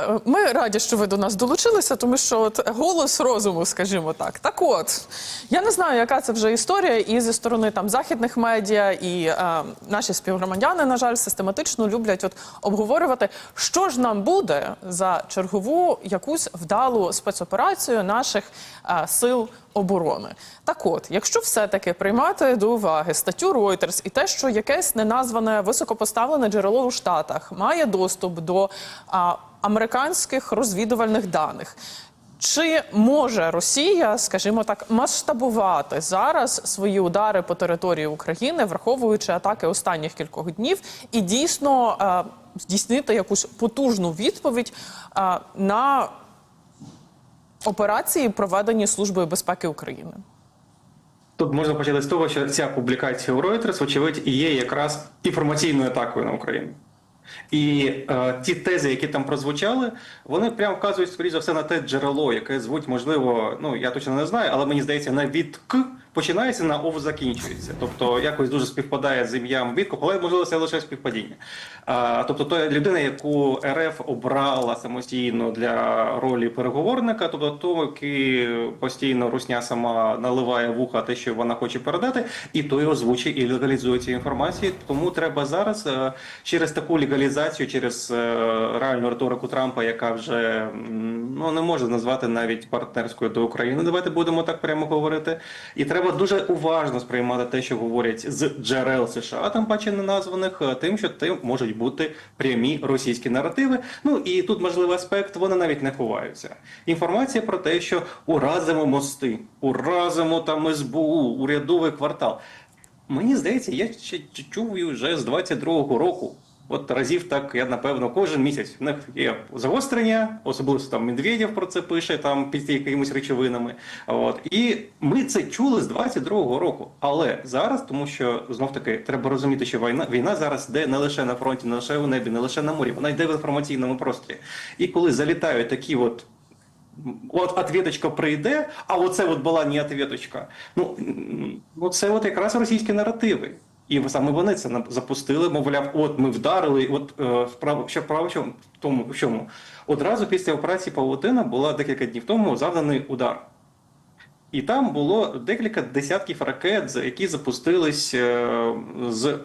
Е, Ми раді, що ви до нас долучилися, тому що от голос розуму, скажімо так. Так от, я не знаю, яка це вже історія, і зі сторони там західних медіа, і е, наші співгромадяни, на жаль, систематично люблять от обговорювати, що ж нам буде за чергову якусь вдалу спецоперацію наших е, сил оборони. Так от, якщо все-таки приймати до уваги статтю Reuters і те, що якесь неназване високопоставлене джерело у Штатах має доступ до а, американських розвідувальних даних. Чи може Росія, скажімо так, масштабувати зараз свої удари по території України, враховуючи атаки останніх кількох днів, і дійсно е, здійснити якусь потужну відповідь е, на операції, проведені Службою безпеки України? Тут можна почати з того, що ця публікація у Reuters, вочевидь, і є якраз інформаційною атакою на Україну. І е, ті тези, які там прозвучали, вони прямо вказують, скоріш за все, на те джерело, яке звуть, можливо, ну я точно не знаю, але мені здається, на від К починається, на ОВ закінчується. Тобто якось дуже співпадає з ім'ям Вітко, але можливо це лише співпадіння. А, тобто, то людина, яку РФ обрала самостійно для ролі переговорника, тобто того, який постійно русня сама наливає в уха те, що вона хоче передати, і той озвучує і легалізує цю інформацію. Тому треба зараз е, через таку легалізацію, через е, реальну риторику Трампа, яка вже ну не може назвати навіть партнерською до України. Давайте будемо так прямо говорити. І треба дуже уважно сприймати те, що говорять з джерел США, там паче не названих, е, тим, що тим можуть бути прямі російські наративи. Ну і тут важливий аспект, вони навіть не ховаються. Інформація про те, що уразимо мости, уразимо там СБУ, урядовий квартал. Мені здається, я чую вже з 22-го року. От разів так, я напевно, кожен місяць в них є загострення, особливо там Медведєв про це пише, там під якимись речовинами. От і ми це чули з 22-го року. Але зараз, тому що знов таки треба розуміти, що війна війна зараз йде не лише на фронті, не лише у небі, не лише на морі, вона йде в інформаційному просторі. І коли залітають такі от От ответочка прийде, а оце от була не ответочка. Ну, це от якраз російські наративи. І саме вони це запустили, мовляв, от ми вдарили, от вправо справа, що вправо? В тому, в чому? Одразу після операції Павлотина була декілька днів тому завданий удар. І там було декілька десятків ракет, які запустились е, з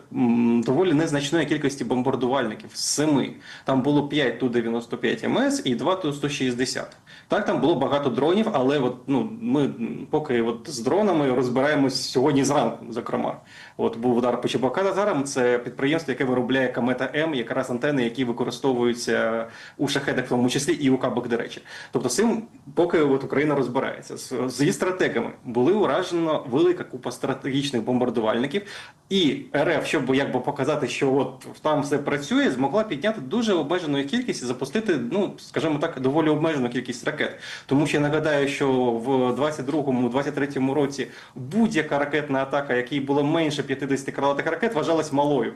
доволі незначної кількості бомбардувальників з семи. Там було 5 Ту-95 МС і 2 Ту-160. Так, там було багато дронів, але от, ну, ми поки от з дронами розбираємось сьогодні зранку, зокрема. От був удар по Чебокатарам, це підприємство, яке виробляє Камета М, якраз антени, які використовуються у шахедах, в тому числі і у кабах, до речі. Тобто, цим поки от Україна розбирається з, з її стратегами, були уражено велика купа стратегічних бомбардувальників, і РФ, щоб якби показати, що от там все працює, змогла підняти дуже обмежену кількість і запустити, ну скажімо так, доволі обмежену кількість ракет. Тому що я нагадаю, що в 22-23 році будь-яка ракетна атака, якій було менше 50 крилатих ракет, вважалась малою.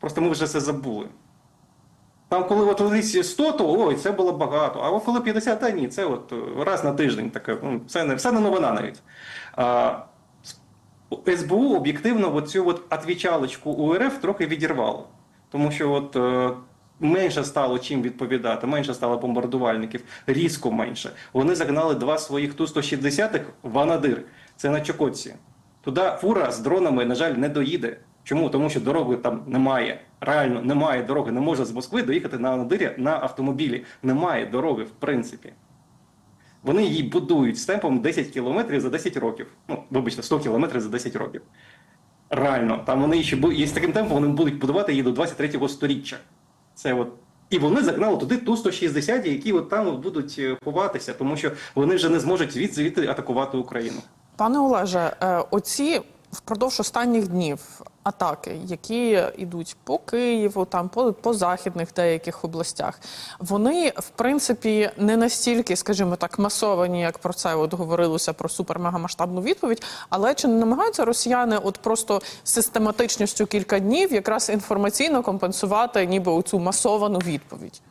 Просто ми вже це забули. Там, коли от колись 100, то ой, це було багато. А коли 50, та ні, це от е, раз на тиждень таке. ну, Це не все не новина навіть. А, СБУ об'єктивно цю от отвічалочку у РФ трохи відірвало. Тому що от е, менше стало чим відповідати, менше стало бомбардувальників, різко менше. Вони загнали два своїх Ту-160 в Анадир. Це на Чокотці. Туди фура з дронами, на жаль, не доїде. Чому? Тому що дороги там немає. Реально немає дороги. Не може з Москви доїхати на Анадирі на автомобілі. Немає дороги, в принципі. Вони її будують з темпом 10 кілометрів за 10 років. Ну, вибачте, 100 кілометрів за 10 років. Реально, там вони ще і з таким темпом вони будуть будувати її до 23-го сторіччя. Це от. І вони загнали туди ту 160, які от там будуть е, ховатися, тому що вони вже не зможуть звідси атакувати Україну. Пане Олеже, е, оці впродовж останніх днів атаки, які йдуть по Києву, там по, по західних деяких областях, вони в принципі не настільки, скажімо так, масовані, як про це от говорилося про супермегамасштабну відповідь. Але чи не намагаються росіяни, от просто систематичністю кілька днів, якраз інформаційно компенсувати, ніби оцю масовану відповідь?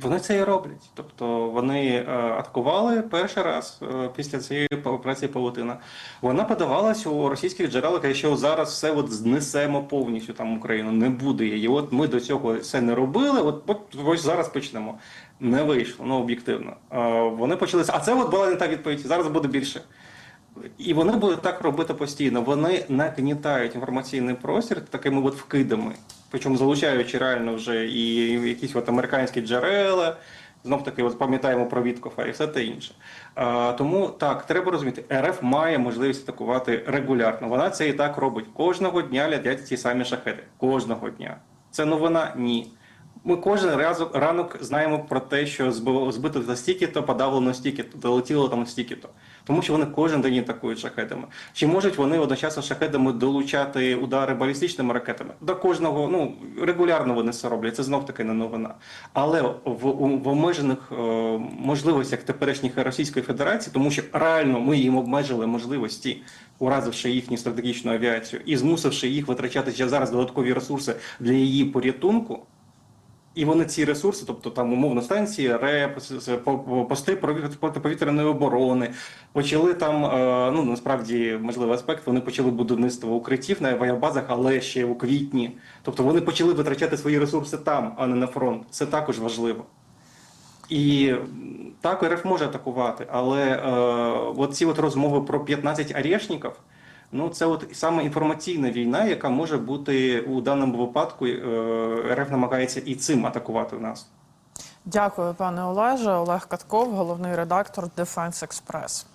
Вони це і роблять. Тобто вони е, атакували перший раз е, після цієї операції Павутина. Вона подавалась у російських джерелах, якщо зараз все от знесемо повністю там Україну, не буде її. От ми до цього все не робили. От, от ось зараз почнемо. Не вийшло, ну об'єктивно. Е, вони почалися. А це от була не та відповідь. Зараз буде більше. І вони будуть так робити постійно. Вони нагнітають інформаційний простір такими от вкидами, причому залучаючи реально вже і якісь от американські джерела. Знов таки, от пам'ятаємо про Віткофа і все те інше. А, тому так, треба розуміти, РФ має можливість атакувати регулярно. Вона це і так робить. Кожного дня Лядять ті самі шахети. Кожного дня. Це новина? Ні. Ми кожен раз, ранок знаємо про те, що збито за стільки-то, подавлено стільки-то, долетіло там стільки-то. Тому що вони кожен день атакують шахедами. Чи можуть вони одночасно шахедами долучати удари балістичними ракетами? До кожного, ну регулярно вони це роблять. Це знов таки не новина. Але в, в обмежених е, можливостях теперішніх Російської Федерації, тому що реально ми їм обмежили можливості, уразивши їхню стратегічну авіацію і змусивши їх витрачати ще зараз додаткові ресурси для її порятунку. І вони ці ресурси, тобто там умовно станції, РЕП, пости протиповітряної оборони, почали там, е, ну насправді можливий аспект, вони почали будівництво укриттів на авіабазах, але ще у квітні. Тобто вони почали витрачати свої ресурси там, а не на фронт. Це також важливо. І так РФ може атакувати, але е, от ці от розмови про 15 арешників, ну це от саме інформаційна війна, яка може бути у даному випадку. Е, РФ намагається і цим атакувати нас. Дякую, пане Олеже. Олег Катков, головний редактор Defense Express.